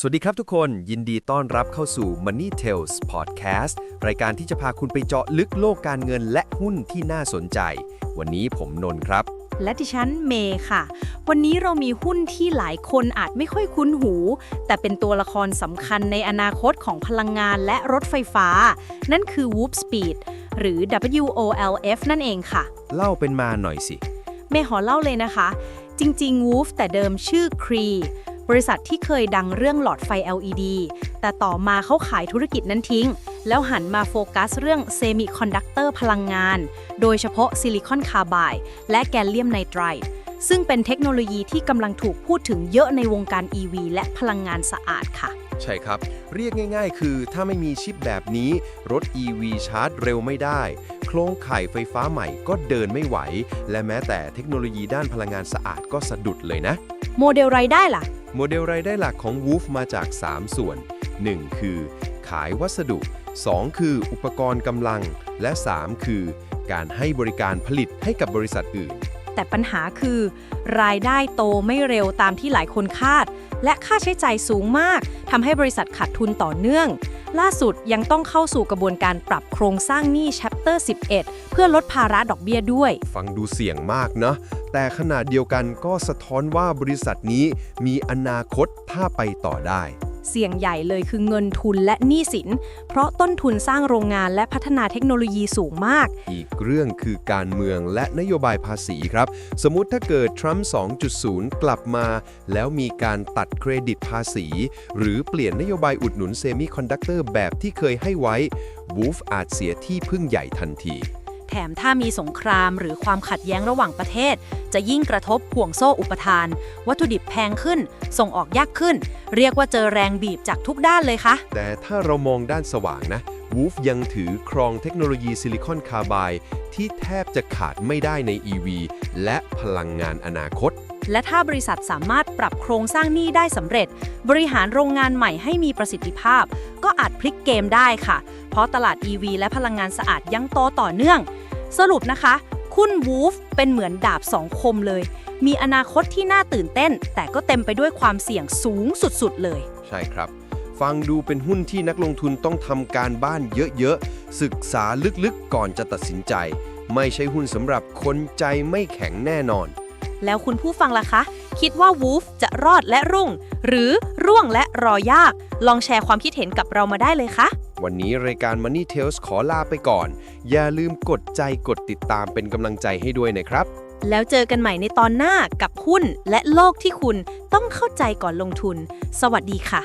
สวัสดีครับทุกคนยินดีต้อนรับเข้าสู่ Money Tales Podcast รายการที่จะพาคุณไปเจาะลึกโลกการเงินและหุ้นที่น่าสนใจ วันนี้ผมนนท์ครับ และดิฉันเมย์ค่ะ วันนี้เรามีหุ้นที่หลายคนอาจไม่ค่อยคุ้นหู แต่เป็นตัวละครสำคัญในอนาคตของพลังงานและรถไฟฟ้า นั่นคือ Whoop Speed หรือ WOLF นั่นเองค่ะ เล่าเป็นมาหน่อยสิ เมย์ขอเล่าเลยนะคะ จริงๆ Woof แต่เดิมชื่อ Cree บริษัทที่เคยดังเรื่องหลอดไฟ LED แต่ต่อมาเขาขายธุรกิจนั้นทิ้ง แล้วหันมาโฟกัสเรื่องเซมิคอนดักเตอร์พลังงาน โดยเฉพาะซิลิคอนคาร์บายและแกลเลียมไนไตรด์ซึ่งเป็นเทคโนโลยีที่กำลังถูกพูดถึงเยอะในวงการ EV และพลังงานสะอาดค่ะ ใช่ครับ เรียกง่าย ๆ คือถ้าไม่มีชิปแบบนี้ รถ EV ชาร์จเร็วไม่ได้ โครงข่ายไฟฟ้าใหม่ก็เดินไม่ไหว และแม้แต่เทคโนโลยีด้านพลังงานสะอาดก็สะดุดเลยนะ โมเดลรายได้ล่ะ โมเดลรายได้หลักของ Woof มาจาก 3 ส่วน 1. คือ ขายวัสดุ 2. คือ อุปกรณ์กำลัง และ 3 คือ การให้บริการผลิตให้กับบริษัทอื่น แต่ปัญหาคือ รายได้โตไม่เร็วตามที่หลายคนคาด และค่าใช้จ่ายสูงมากทำให้บริษัทขาดทุนต่อเนื่อง ล่าสุดยังต้องเข้าสู่กระบวนการปรับโครงสร้างหนี้ Chapter 11 เพื่อลดภาระดอกเบี้ยด้วย ฟังดูเสี่ยงมากนะ แต่ขณะเดียวกันก็สะท้อนว่าบริษัทนี้มีอนาคตถ้าไปต่อได้ เสี่ยงใหญ่เลยคือเงินทุนและหนี้สิน เพราะต้นทุนสร้างโรงงานและพัฒนาเทคโนโลยีสูงมาก อีกเรื่องคือการเมืองและนโยบายภาษีครับ สมมติถ้าเกิดทรัมป์2.0 กลับมา แล้วมีการตัดเครดิตภาษี หรือเปลี่ยนนโยบายอุดหนุนเซมิคอนดักเตอร์แบบที่เคยให้ไว้ Wolf อาจเสียที่พึ่งใหญ่ทันที แถมถ้ามีสงครามหรือความขัดแย้งระหว่างประเทศ จะยิ่งกระทบห่วงโซ่อุปทาน วัตถุดิบแพงขึ้น ส่งออกยากขึ้น เรียกว่าเจอแรงบีบจากทุกด้านเลยค่ะ แต่ถ้าเรามองด้านสว่างนะ Wolf ยังถือครองเทคโนโลยีซิลิคอนคาร์บายที่แทบจะขาดไม่ได้ใน EV และพลังงานอนาคต และถ้าบริษัทสามารถปรับโครงสร้างหนี้ได้สำเร็จ บริหารโรงงานใหม่ให้มีประสิทธิภาพ ก็อาจพลิกเกมได้ค่ะ เพราะตลาด EV และพลังงานสะอาดยังโตต่อเนื่อง สรุปนะคะ คุณวูฟเป็นเหมือนดาบสองคมเลย มีอนาคตที่น่าตื่นเต้น แต่ก็เต็มไปด้วยความเสี่ยงสูงสุดๆเลย ใช่ครับ ฟังดูเป็นหุ้นที่นักลงทุนต้องทำการบ้านเยอะๆ ศึกษาลึกๆก่อนจะตัดสินใจ ไม่ใช่หุ้นสำหรับคนใจไม่แข็งแน่นอน แล้วคุณผู้ฟังล่ะคะ คิดว่าวูฟจะรอดและรุ่ง หรือร่วงและรอยาก ลองแชร์ความคิดเห็นกับเรามาได้เลยค่ะ วันนี้รายการ Money Tales ขอลาไปก่อน อย่าลืมกดใจกดติดตามเป็นกำลังใจให้ด้วยนะครับ แล้วเจอกันใหม่ในตอนหน้ากับหุ้นและโลกที่คุณต้องเข้าใจก่อนลงทุน สวัสดีค่ะ